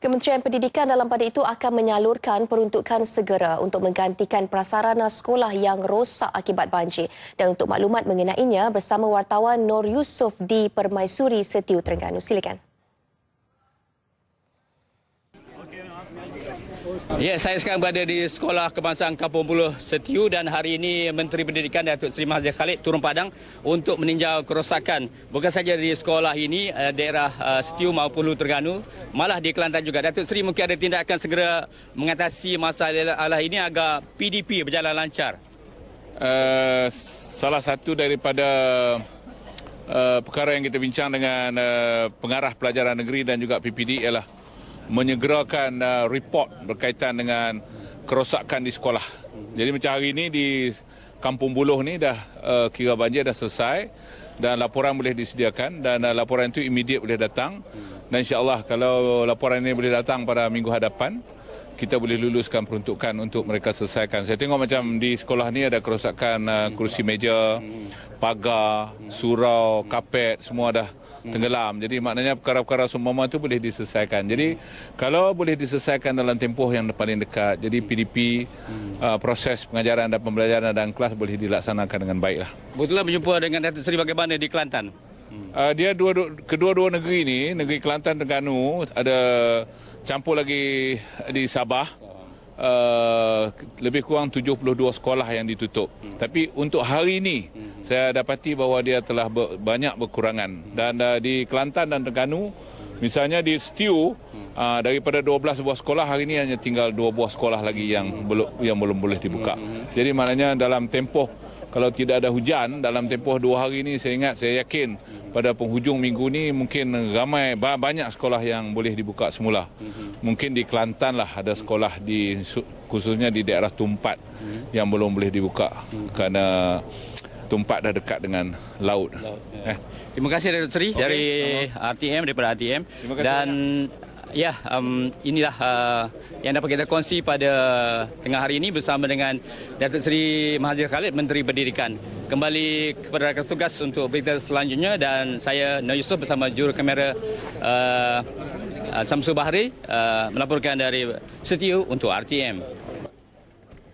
Kementerian Pendidikan dalam pada itu akan menyalurkan peruntukan segera untuk menggantikan prasarana sekolah yang rosak akibat banjir. Dan untuk maklumat mengenainya bersama wartawan Nur Yusof di Permaisuri Setiu Terengganu. Silakan. Ya, saya sekarang berada di Sekolah Kebangsaan Kampung Buluh Setiu dan hari ini Menteri Pendidikan Datuk Seri Mahathir Khalid turun padang untuk meninjau kerosakan bukan saja di sekolah ini eh, daerah eh, Setiu maupun Hulu Terengganu malah di Kelantan juga. Datuk Seri mungkin ada tindakan segera mengatasi masalah ini agar PDP berjalan lancar. Uh, salah satu daripada uh, perkara yang kita bincang dengan uh, pengarah pelajaran negeri dan juga PPD ialah menyegerakan uh, report berkaitan dengan kerosakan di sekolah. Jadi macam hari ini di Kampung Buluh ni dah uh, kira banjir dah selesai dan laporan boleh disediakan dan uh, laporan itu immediate boleh datang. Dan insya-Allah kalau laporan ini boleh datang pada minggu hadapan kita boleh luluskan peruntukan untuk mereka selesaikan. Saya tengok macam di sekolah ni ada kerosakan uh, kursi meja, pagar, surau, kapet semua dah tenggelam. Jadi maknanya perkara-perkara semua itu boleh diselesaikan. Jadi kalau boleh diselesaikan dalam tempoh yang paling dekat, jadi PDP uh, proses pengajaran dan pembelajaran dan kelas boleh dilaksanakan dengan baiklah. Betullah berjumpa dengan Datuk Seri bagaimana di Kelantan? Uh, dia dua, kedua-dua negeri ini, negeri Kelantan dan Terengganu ada campur lagi di Sabah. Uh, lebih kurang 72 sekolah yang ditutup. Hmm. Tapi untuk hari ini hmm. saya dapati bahawa dia telah ber, banyak berkurangan dan uh, di Kelantan dan Terengganu misalnya di Stiu hmm. uh, daripada 12 buah sekolah hari ini hanya tinggal dua buah sekolah lagi yang belum yang belum boleh dibuka. Hmm. Jadi maknanya dalam tempoh kalau tidak ada hujan dalam tempoh dua hari ini saya ingat saya yakin pada penghujung minggu ini mungkin ramai banyak sekolah yang boleh dibuka semula mungkin di Kelantan lah ada sekolah di khususnya di daerah Tumpat yang belum boleh dibuka kerana Tumpat dah dekat dengan laut. Ya. Eh. Terima kasih Datuk Seri okay. dari RTM daripada RTM dan Ya, um, inilah uh, yang dapat kita kongsi pada tengah hari ini bersama dengan Datuk Seri Mahathir Khalid, Menteri Pendidikan. Kembali kepada rakan tugas untuk berita selanjutnya dan saya Nur Yusof bersama juru kamera uh, uh, Samsul Bahri uh, melaporkan dari Setiu untuk RTM.